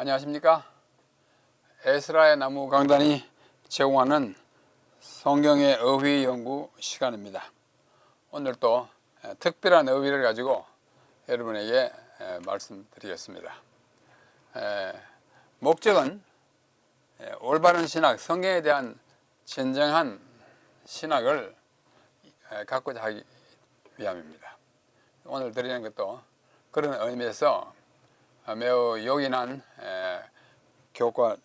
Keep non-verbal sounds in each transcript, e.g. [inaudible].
안녕하십니까? 에스라의 나무 강단이 제공하는 성경의 어휘 연구 시간입니다. 오늘 또 에, 특별한 어휘를 가지고 여러분에게 에, 말씀드리겠습니다. 에, 목적은 에, 올바른 신학, 성경에 대한 진정한 신학을 에, 갖고자 하기 위함입니다. 오늘 드리는 것도 그런 의미에서 어, 매우 요긴한 에, 교과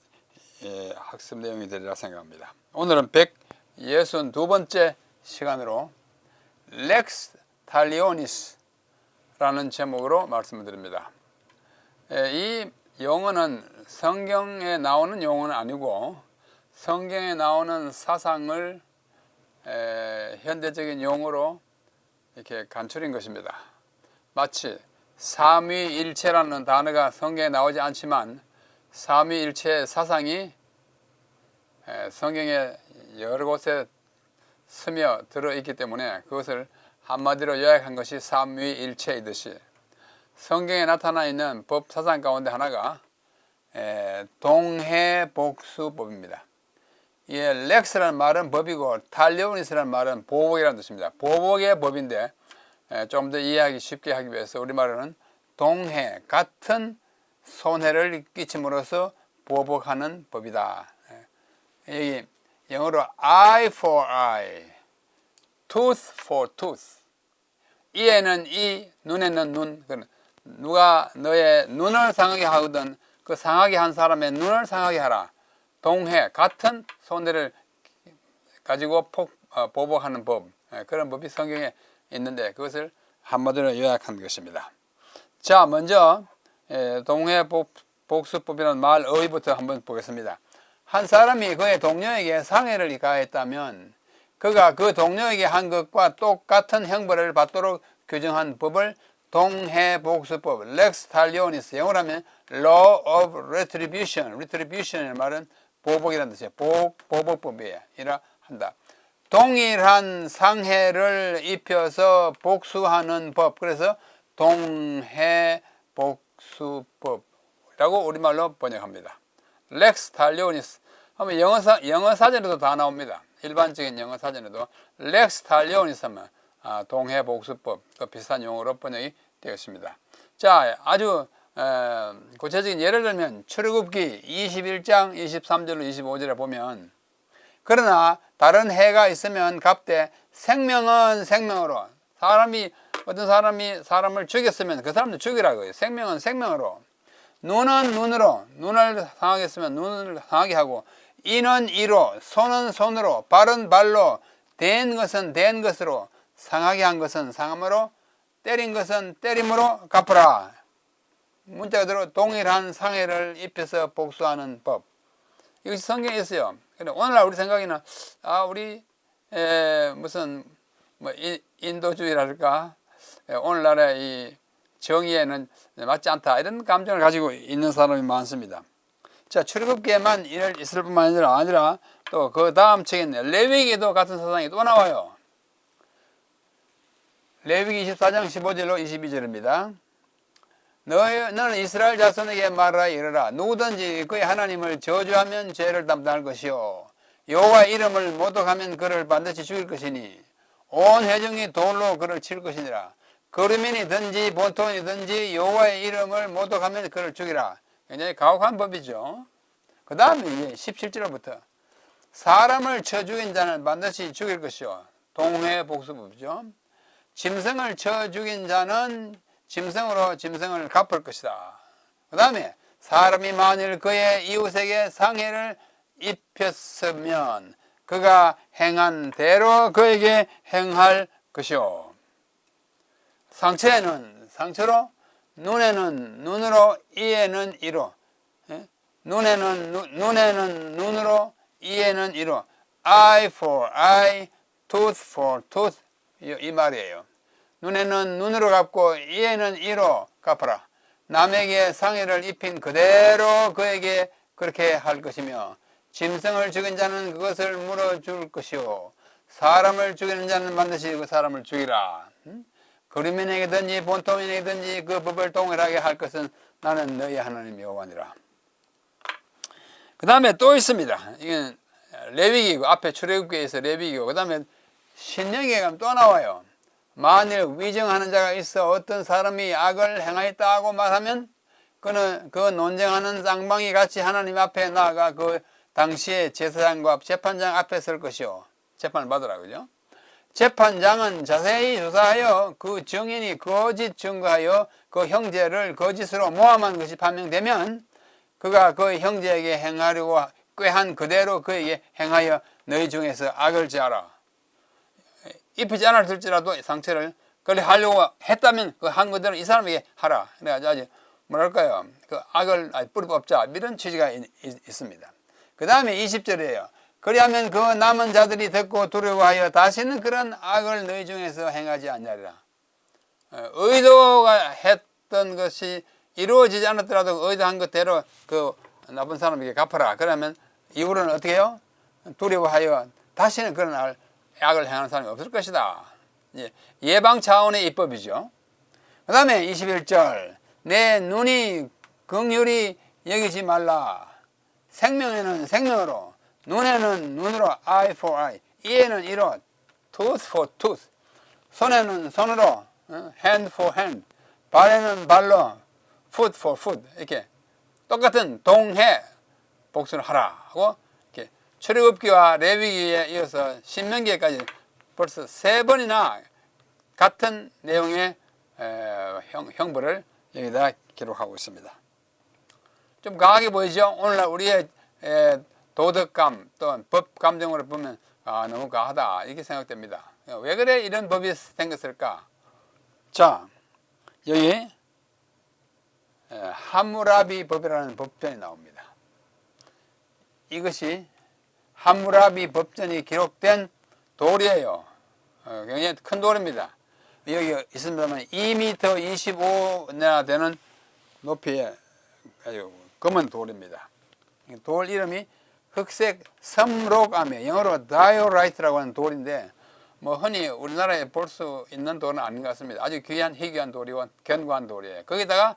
예, 학습 내용이 되리라 생각합니다. 오늘은 162번째 시간으로 렉스 탈리오니스라는 제목으로 말씀을 드립니다. 예, 이 용어는 성경에 나오는 용어는 아니고 성경에 나오는 사상을 에, 현대적인 용어로 이렇게 간추린 것입니다. 마치 삼위일체라는 단어가 성경에 나오지 않지만 삼위일체의 사상이 에, 성경에 여러 곳에 스며 들어 있기 때문에 그것을 한마디로 요약한 것이 삼위일체이듯이 성경에 나타나 있는 법 사상 가운데 하나가 에, 동해복수법입니다. 이 렉스라는 말은 법이고 탈리오니스라는 말은 보복이라는 뜻입니다. 보복의 법인데 좀 더 이해하기 쉽게 하기 위해서 우리말로는 동해 같은 손해를 끼침으로써 보복하는 법이다. 여기 영어로 eye for eye, tooth for tooth. 이에는 이, 눈에는 눈. 누가 너의 눈을 상하게 하거든 그 상하게 한 사람의 눈을 상하게 하라. 동해 같은 손해를 가지고 폭, 어, 보복하는 법 예, 그런 법이 성경에 있는데 그것을 한마디로 요약한 것입니다. 자 먼저 예, 동해 복, 복수법이라는 말 어휘부터 한번 보겠습니다. 한 사람이 그의 동료에게 상해를 가했다면 그가 그 동료에게 한 것과 똑같은 형벌을 받도록 규정한 법을 동해복수법, Lex Talionis, 영어로 하면 Law of Retribution, Retribution의 말은 보복이라는 뜻이에요. 보, 보복법이에요. 이라 한다. 동일한 상해를 입혀서 복수하는 법. 그래서 동해 복수법이라고 우리말로 번역합니다. Lex Talionis. 하면 영어, 사, 영어 사전에도 다 나옵니다. 일반적인 영어 사전에도 Lex Talionis 하면 아, 동해 복수법, 또 비슷한 용어로 번역이 되었습니다. 자, 아주 에, 구체적인 예를 들면 출애굽기 21장 23절로 25절에 보면 그러나 다른 해가 있으면 갑대 생명은 생명으로 사람이 어떤 사람이 사람을 죽였으면 그 사람도 죽이라고요. 생명은 생명으로 눈은 눈으로 눈을 상하게 했으면 눈을 상하게 하고 이는 이로 손은 손으로 발은 발로 된 것은 된 것으로 상하게 한 것은 상함으로 때린 것은 때림으로 갚으라. 문자 그대로 동일한 상해를 입혀서 복수하는 법. 이것이 성경에 있어요. 근데 오늘날 우리 생각에는 아 우리 에, 무슨 뭐 인- 인도주의랄까 에, 오늘날의 이 정의에는 맞지 않다 이런 감정을 가지고 있는 사람이 많습니다. 자 출애굽기에만 이럴 있을 뿐만 아니라 또 그 다음 책인 레위기에도 같은 사상이 또 나와요. 레위기 24장 15절로 22절입니다. 너희, 너는 이스라엘 자손에게 말하라 이르라. 누구든지 그의 하나님을 저주하면 죄를 담당할 것이요. 여호와 이름을 모독하면 그를 반드시 죽일 것이니 온 회중이 돌로 그를 칠 것이니라. 거류민이든지 본토인이든지 여호와의 이름을 모독하면 그를 죽이라. 굉장히 가혹한 법이죠. 그 다음에 이제 17절부터 사람을 쳐 죽인 자는 반드시 죽일 것이요. 동회복수법이죠. 짐승을 쳐 죽인 자는 짐승으로 짐승을 갚을 것이다. 그 다음에 사람이 만일 그의 이웃에게 상해를 입혔으면 그가 행한 대로 그에게 행할 것이요. 상처에는 상처로, 눈에는 눈으로, 이에는 이로. 예? 눈에는 눈, 눈에는 눈으로, 이에는 이로. eye for eye, tooth for tooth. 이, 이 말이에요. 눈에는 눈으로 갚고 이에는 이로 갚아라. 남에게 상해를 입힌 그대로 그에게 그렇게 할 것이며 짐승을 죽인 자는 그것을 물어줄 것이요 사람을 죽이는 자는 반드시 그 사람을 죽이라. 음? 거류민에게든지 본토민에게든지 그 법을 동일하게 할 것은 나는 너희 하나님 여호와니라. 그 다음에 또 있습니다. 이건 레위기고 앞에 출애굽기에서 레위기고 그 다음에 신명기에 가면 또 나와요. 만일 위정하는 자가 있어 어떤 사람이 악을 행하였다 하고 말하면 그는 그 논쟁하는 쌍방이 같이 하나님 앞에 나아가 그 당시에 제사장과 재판장 앞에 설 것이요. 재판을 받으라 그죠? 재판장은 자세히 조사하여 그 증인이 거짓 증거하여 그 형제를 거짓으로 모함한 것이 판명되면 그가 그 형제에게 행하려고 꾀한 그대로 그에게 행하여 너희 중에서 악을 지하라. 입히지 않았을지라도 상처를 그래 하려고 했다면 그 한 그대로 이 사람에게 하라. 그래가지고 아주 뭐랄까요. 그 악을 뿌리 뽑자. 이런 취지가 있, 습니다 그 다음에 20절이에요. 그리하면 그 남은 자들이 듣고 두려워하여 다시는 그런 악을 너희 중에서 행하지 않냐리라. 어, 의도가 했던 것이 이루어지지 않았더라도 의도한 것대로 그 나쁜 사람에게 갚아라. 그러면 이후로는 어떻게 해요? 두려워하여 다시는 그런 악- 악을 행하는 사람이 없을 것이다. 예, 예방 차원의 입법이죠. 그 다음에 21절 내 눈이 긍휼히 여기지 말라. 생명에는 생명으로 눈에는 눈으로 eye for eye 이에는 이로 tooth for tooth 손에는 손으로 어, hand for hand 발에는 발로 foot for foot 이렇게 똑같은 동해 복수를 하라 하고 출애굽기와 레위기에 이어서 신명기에까지 벌써 세 번이나 같은 내용의 에, 형, 형벌을 여기다 기록하고 있습니다. 좀 강하게 보이죠? 오늘날 우리의 에, 도덕감 또는 법 감정으로 보면 아, 너무 과하다 이렇게 생각됩니다. 왜 그래 이런 법이 생겼을까? 자 여기 에, 하무라비 법이라는 법전이 나옵니다. 이것이 하무라비 법전이 기록된 돌이에요. 어, 굉장히 큰 돌입니다. 여기 있습니다만 2m 25나 되는 높이의 아주 검은 돌입니다. 이돌 이름이 흑색 섬록암이에요. 영어로 다이오라이트라고 하는 돌인데 뭐 흔히 우리나라에 볼 수 있는 돌은 아닌 것 같습니다. 아주 귀한 희귀한 돌이고 견고한 돌이에요. 거기다가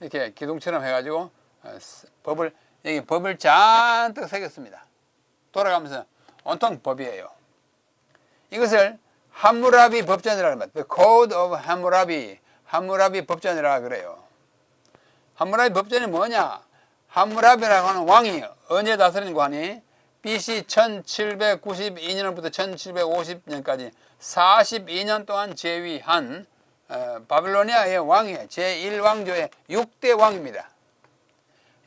이렇게 기둥처럼 해가지고 어, 스- 법을 여기 법을 잔뜩 새겼습니다. 돌아가면서 온통 법이에요. 이것을 함무라비 법전이라고 합니다. The Code of Hammurabi, 함무라비 법전이라 그래요. 함무라비 법전이 뭐냐? 함무라비라고 하는 왕이 언제 다스린 관이 BC 1792년부터 1750년까지 42년 동안 재위한 어, 바빌로니아의 왕이에요. 제1왕조의 6대 왕입니다.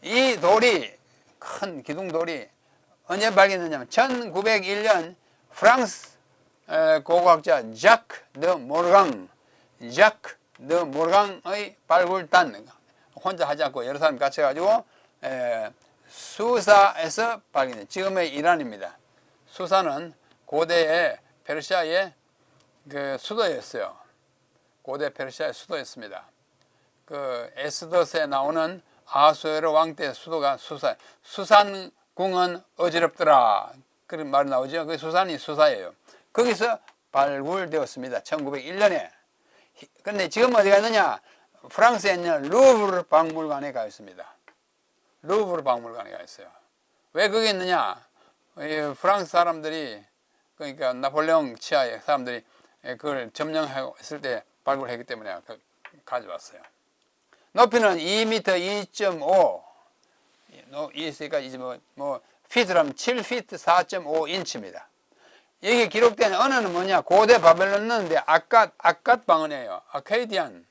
이 돌이 큰 기둥돌이 언제 발견됐냐면 1901년 프랑스 에, 고고학자 자크 드 모르강 자크 드 모르강의 발굴단 혼자 하지 않고 여러 사람 같이 해가지고 에, 수사에서 발견된 지금의 이란입니다. 수사는 고대의 페르시아의 그 수도였어요. 고대 페르시아의 수도였습니다. 그 에스더스에 나오는 아수에르 왕 때 수도가 수사. 수산 궁은 어지럽더라. 그런 말이 나오죠. 그 수산이 수사예요. 거기서 발굴되었습니다. 1901년에. 그런데 지금 어디 갔느냐? 프랑스에 있는 루브르 박물관에 가 있습니다. 루브르 박물관에 가 있어요. 왜 거기 있느냐? 이 프랑스 사람들이 그러니까 나폴레옹 치하의 사람들이 그걸 점령했을 때 발굴했기 때문에 그- 가져왔어요. 높이는 2m 2.5. 있으니까 이제 뭐, 뭐 피트라면 7피트 4.5 인치입니다. 여기 기록된 언어는 뭐냐? 고대 바벨론는데 아까 아까 방언이에요. 아카디안.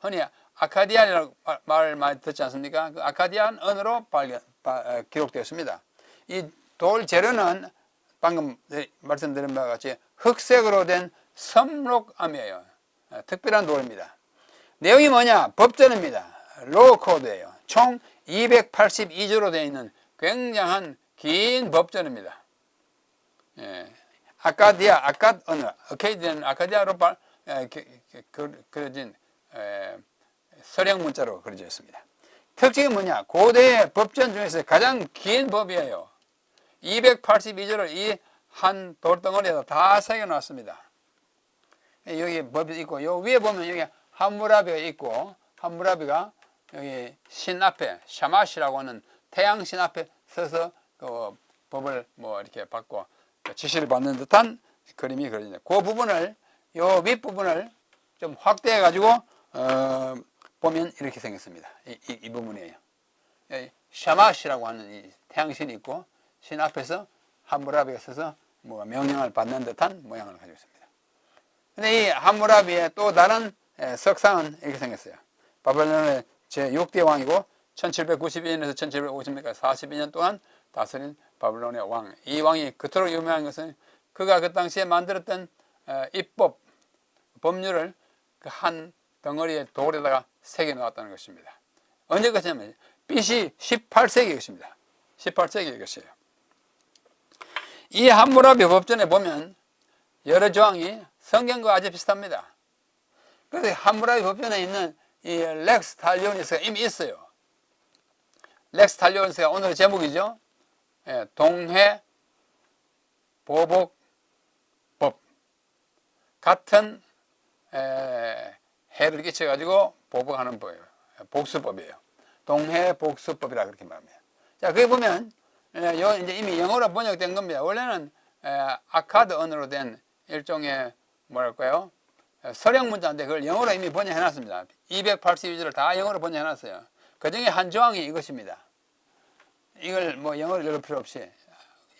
흔히 아카디안이라고 말- 말 많이 듣지 않습니까? 그 아카디안 언어로 발견 바- 어, 기록되었습니다. 이 돌 재료는 방금 네, 말씀드린 바와 같이 흑색으로 된 섬록암이에요. 어, 특별한 돌입니다. 내용이 뭐냐? 법전입니다. 로우 코드예요. 총 282조로 되어 있는 굉장한 긴 법전입니다. 예. 아카디아, 아카 언어, 아카디아는 아카디아로 발, 에, 그, 그려진 에, 서령 문자로 그려져 있습니다. 특징이 뭐냐? 고대 법전 중에서 가장 긴 법이에요. 282조를 이 한 돌덩어리에다 다 새겨놨습니다. 여기 법이 있고 요 위에 보면 여기 함무라비가 있고 함무라비가 여기 신 앞에 샤마시라고 하는 태양 신 앞에 서서 그 법을 뭐 이렇게 받고 지시를 받는 듯한 그림이 그려지네. 그 부분을 요 윗부분을 좀 확대해 가지고 어, 보면 이렇게 생겼습니다. 이, 이, 이 부분이에요. 이 샤마시라고 하는 이 태양신이 있고 신 앞에서 함무라비가 서서 뭐 명령을 받는 듯한 모양을 가지고 있습니다. 근데 이 함무라비의 또 다른 에, 석상은 이렇게 생겼어요. 바벨론의 제6대 왕이고 1792년에서 1750년까지 42년 동안 다스린 바벨론의 왕. 이 왕이 그토록 유명한 것은 그가 그 당시에 만들었던 어, 입법, 법률을 그 한 덩어리의 돌에다가 새겨 놓았다는 것입니다. 언제 것이냐면 BC 18세기 것입니다. 18세기 것이에요. 이 함무라비 법전에 보면 여러 조항이 성경과 아주 비슷합니다. 그래서 함무라비 법전에 있는 이 렉스 탈리오니스가 이미 있어요. 렉스 탈리오니스가 오늘의 제목이죠. 예, 동해 보복 법 같은 에, 해를 끼쳐가지고 보복하는 법이에요. 복수법이에요. 동해 복수법이라 그렇게 말합니다. 자, 거기 보면 에, 요 이제 이미 영어로 번역된 겁니다. 원래는 에, 아카드 언어로 된 일종의 뭐랄까요? 에, 서령 문자인데 그걸 영어로 이미 번역해 놨습니다. 282절을 다 영어로 번역해 놨어요. 그 중에 한 조항이 이것입니다. 이걸 뭐 영어로 읽을 필요 없이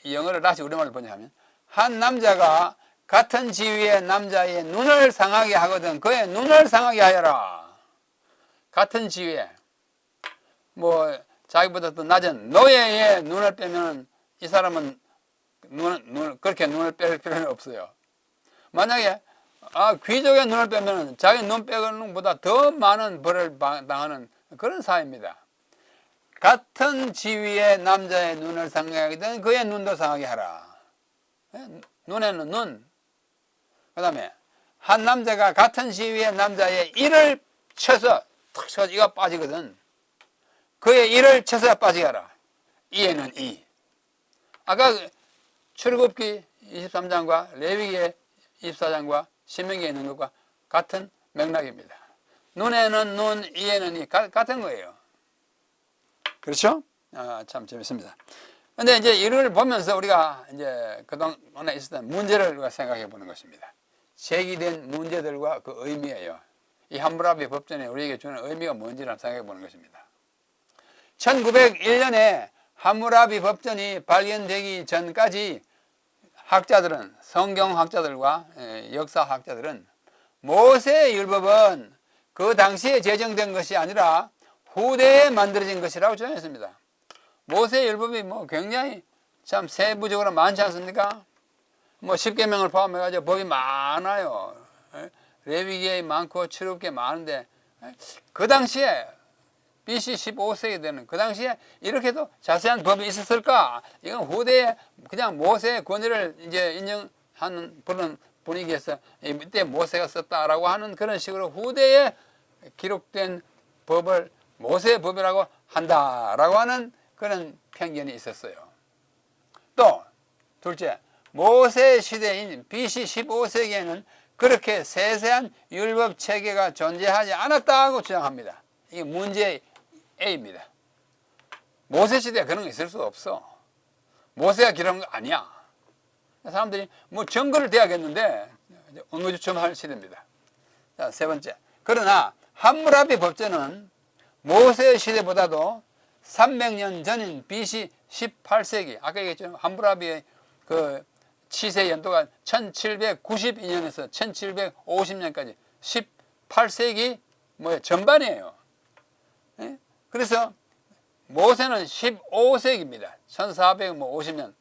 이 영어를 다시 우리말로 번역하면 한 남자가 같은 지위의 남자의 눈을 상하게 하거든 그의 눈을 상하게 하여라. 같은 지위에 뭐 자기보다 더 낮은 노예의 눈을 빼면 이 사람은 눈, 눈 그렇게 눈을 뺄 필요는 없어요. 만약에 아 귀족의 눈을 빼면 자기 눈 빼는 것보다 더 많은 벌을 당하는 그런 사회입니다. 같은 지위의 남자의 눈을 상하게 하거든 그의 눈도 상하게 하라. 예? 눈에는 눈. 그 다음에 한 남자가 같은 지위의 남자의 이를 쳐서 탁 쳐서 이가 빠지거든. 그의 이를 쳐서 빠지게 하라. 이에는 이. 아까 그 출애굽기 23장과 레위기 24장과 신명기에 있는 것과 같은 맥락입니다. 눈에는 눈, 이에는 이 같은 거예요. 그렇죠? 아, 참 재밌습니다. 근데 이제 이를 보면서 우리가 이제 그동안에 있었던 문제를 우리가 생각해 보는 것입니다. 제기된 문제들과 그 의미예요. 이 함무라비 법전에 우리에게 주는 의미가 뭔지를 생각해 보는 것입니다. 1901년에 함무라비 법전이 발견되기 전까지 학자들은 성경학자들과 예, 역사학자들은 모세 율법은 그 당시에 제정된 것이 아니라 후대에 만들어진 것이라고 주장했습니다. 모세 율법이 뭐 굉장히 참 세부적으로 많지 않습니까? 뭐 십계명을 포함해 가지고 법이 많아요. 예? 레위기에 많고 출애굽기에 많은데 예? 그 당시에 BC 15세기 되는 그 당시에 이렇게도 자세한 법이 있었을까? 이건 후대에 그냥 모세의 권위를 이제 인정하는 그런 분위기에서 이때 모세가 썼다라고 하는 그런 식으로 후대에 기록된 법을 모세의 법이라고 한다라고 하는 그런 편견이 있었어요. 또 둘째, 모세 시대인 BC 15세기에는 그렇게 세세한 율법 체계가 존재하지 않았다고 주장합니다. 이게 문제 A입니다. 모세 시대에 그런 거 있을 수 없어. 모세가 기록한 거 아니야. 사람들이 뭐 증거를 대야겠는데 의무주춤 할 시대입니다. 자, 세 번째. 그러나 함무라비 법전은 모세 시대보다도 300년 전인 BC 18세기 아까 얘기했죠. 함무라비의 그 치세 연도가 1792년에서 1750년까지 18세기 뭐 전반이에요. 예? 그래서 모세는 15세기입니다. 1450년.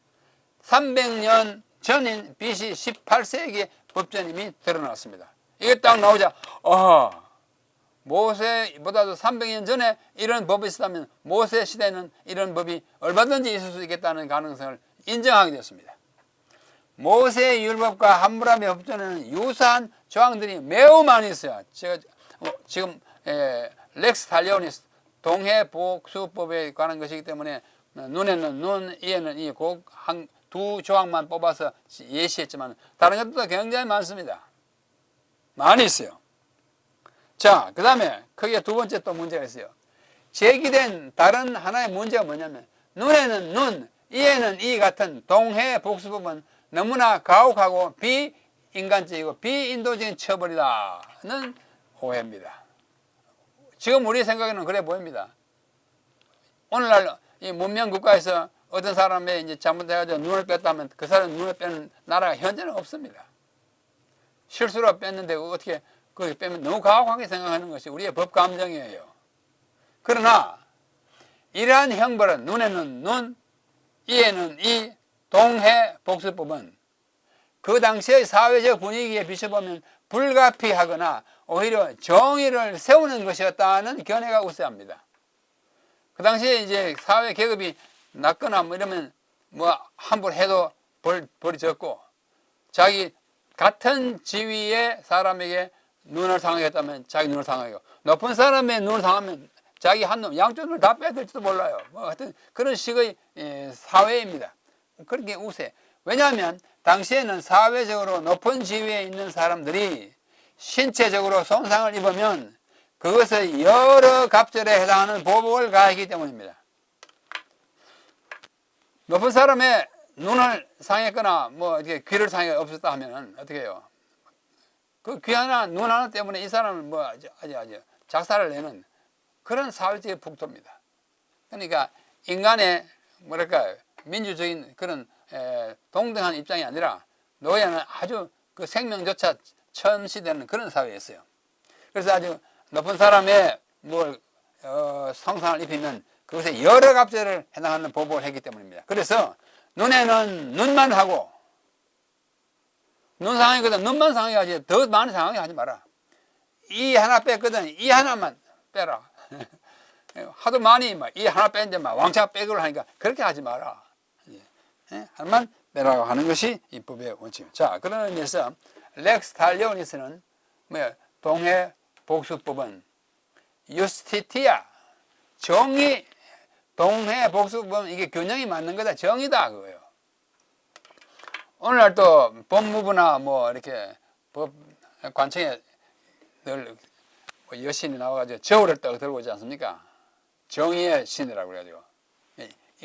300년 전인 BC 18세기 법전임이 드러났습니다. 이게 딱 나오자, 어, 모세보다도 300년 전에 이런 법이 있었다면 모세 시대는 이런 법이 얼마든지 있을 수 있겠다는 가능성을 인정하게 되었습니다. 모세 율법과 함무라비 법전에는 유사한 조항들이 매우 많이 있어요. 제가 어, 지금 에, 렉스 탈리오니스 동해 복수법에 관한 것이기 때문에 눈에는 눈, 이에는 이, 꼭한두 조항만 뽑아서 예시했지만 다른 것도 굉장히 많습니다. 많이 있어요. 자, 그 다음에 크게 두 번째 또 문제가 있어요. 제기된 다른 하나의 문제가 뭐냐면 눈에는 눈, 이에는 이 같은 동해 복수법은 너무나 가혹하고 비인간적이고 비인도적인 처벌이다는 오해입니다. 지금 우리 생각에는 그래 보입니다. 오늘날 이 문명 국가에서 어떤 사람의 이제 잘못해가지고 눈을 뺐다면 그 사람 눈을 빼는 나라가 현재는 없습니다. 실수로 뺐는데 어떻게 그렇게 빼면 너무 가혹하게 생각하는 것이 우리의 법 감정이에요. 그러나 이러한 형벌은 눈에는 눈, 이에는 이 동해 복수법은 그 당시의 사회적 분위기에 비춰보면 불가피하거나 오히려 정의를 세우는 것이었다는 견해가 우세합니다. 그 당시에 이제 사회 계급이 낮거나 뭐 이러면 뭐 함부로 해도 벌, 벌이 적고 자기 같은 지위의 사람에게 눈을 상하게 했다면 자기 눈을 상하게 하고 높은 사람의 눈을 상하면 자기 한 놈, 양쪽 눈을 다 빼들지도 몰라요. 뭐 하여튼 그런 식의 예, 사회입니다. 그렇게 우세. 왜냐하면 당시에는 사회적으로 높은 지위에 있는 사람들이 신체적으로 손상을 입으면 그것을 여러 갑절에 해당하는 보복을 가하기 때문입니다. 높은 사람의 눈을 상했거나 뭐 이렇게 귀를 상해 없었다 하면은 어떻게 해요? 그 귀 하나 눈 하나 때문에 이 사람을 뭐 아주 아주, 아주 작사를 내는 그런 사회적인 풍토입니다. 그러니까 인간의 뭐랄까 민주적인 그런 에, 동등한 입장이 아니라 노예는 아주 그 생명조차 첨시되는 그런 사회였어요. 그래서 아주 높은 사람의 뭘 어, 성상을 입히면 그것에 여러 갑절을 해당하는 보복을 했기 때문입니다. 그래서 눈에는 눈만 하고 눈 상하거든 눈만 하지 더 많은 상하게 하지 마라. 이 하나 뺐거든 이 하나만 빼라. [laughs] 하도 많이 막 이 하나 뺐는데 막 왕창 빼기를 하니까 그렇게 하지 마라. 예, 하나만 빼라고 하는 것이 이 법의 원칙입니다. 자, 그런 의미에서 렉스 달리오니스는 뭐 동해 복수법은 유스티티아 정의 동해 복수법은 이게 균형이 맞는 거다 정의다 그거예요. 오늘날 또 법무부나 뭐 이렇게 법 관청에 늘뭐 여신이 나와가지고 저울을 딱 들고 오지 않습니까? 정의의 신이라고 그래가지고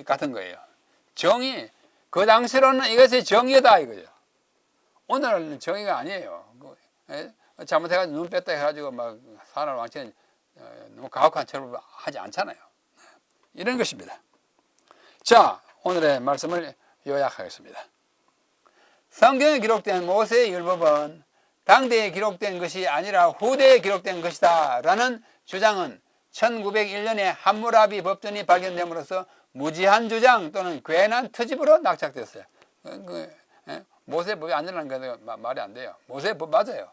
같은 거예요. 정의 그 당시로는 이것이 정의다 이거죠. 오늘은 정의가 아니에요. 그, 예? 잘못해가지고 눈 뺐다 해가지고 막 사람을 완전히 어, 너무 가혹한 처벌 하지 않잖아요. 이런 것입니다. 자, 오늘의 말씀을 요약하겠습니다. 성경에 기록된 모세의 율법은 당대에 기록된 것이 아니라 후대에 기록된 것이다 라는 주장은 1901년에 함무라비 법전이 발견됨으로써 무지한 주장 또는 괜한 트집으로 낙착됐어요. 그, 그, 예? 모세 법이 아니라는 거 말이 안 돼요. 모세 법 맞아요.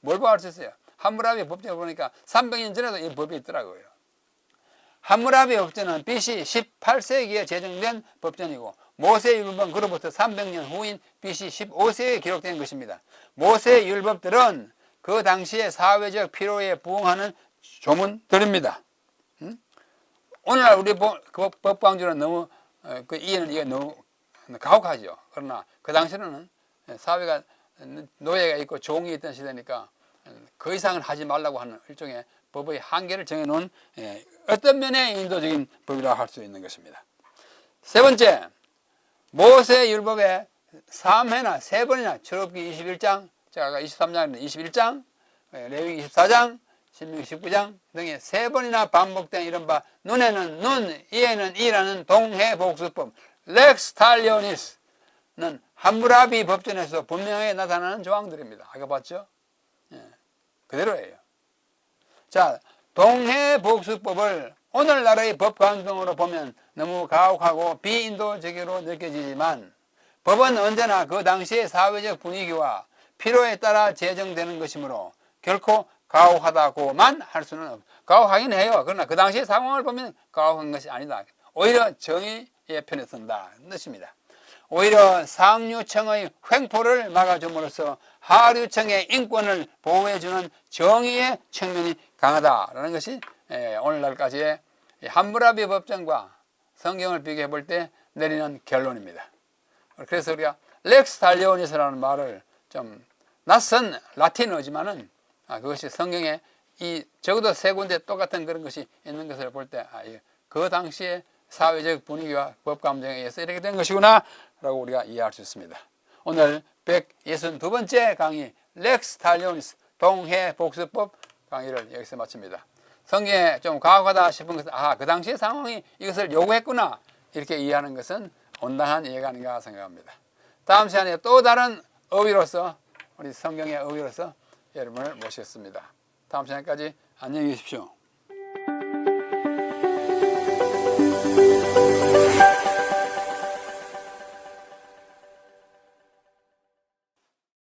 뭘 보할 수 있어요? 함무라비 법전을 보니까 300년 전에도 이 법이 있더라고요. 함무라비 법전은 BC 18세기에 제정된 법전이고 모세 율법은 그로부터 300년 후인 BC 15세기에 기록된 것입니다. 모세 율법들은 그 당시의 사회적 필요에 부응하는 조문들입니다. 음? 오늘날 우리 그 법광주는 너무 어, 그 이해는 이게 너무 가혹하죠. 그러나 그 당시에는 사회가 노예가 있고 종이 있던 시대니까 그 이상을 하지 말라고 하는 일종의 법의 한계를 정해놓은 예, 어떤 면의 인도적인 법이라고 할 수 있는 것입니다. 세 번째, 모세 율법에 3회나 3번이나 출애굽기 21장, 제가 아까 23장인데 21장, 레위기 24장, 신명기 19장 등에 세 번이나 반복된 이른바 눈에는 눈, 이에는 이라는 동해 복수법 렉스 탈리오니스는 함무라비 법전에서 분명하게 나타나는 조항들입니다. 아까 봤죠? 예, 그대로예요. 자, 동해 복수법을 오늘날의 법관동으로 보면 너무 가혹하고 비인도적으로 느껴지지만 법은 언제나 그 당시의 사회적 분위기와 필요에 따라 제정되는 것이므로 결코 가혹하다고만 할 수는 없. 가혹하긴 해요. 그러나 그 당시의 상황을 보면 가혹한 것이 아니다. 오히려 정의 의 편에 선다. 뜻입니다. 오히려 상류층의 횡포를 막아줌으로써 하류층의 인권을 보호해주는 정의의 측면이 강하다라는 것이 오늘날까지의 함무라비 법정과 성경을 비교해 볼 때 내리는 결론입니다. 그래서 우리가 렉스 달리오니스라는 말을 좀 낯선 라틴어지만은 아, 그것이 성경에 이 적어도 세 군데 똑같은 그런 것이 있는 것을 볼때 아, 그 당시에 사회적 분위기와 법 감정에 의해서 이렇게 된 것이구나 라고 우리가 이해할 수 있습니다. 오늘 162번째 강의 렉스 탈리오니스 동해 복수법 강의를 여기서 마칩니다. 성경에 좀 과학하다 싶은 것은 아, 그 당시의 상황이 이것을 요구했구나 이렇게 이해하는 것은 온당한 이해가 아닌가 생각합니다. 다음 시간에 또 다른 어휘로서 우리 성경의 어휘로서 여러분을 모시겠습니다. 다음 시간까지 안녕히 계십시오.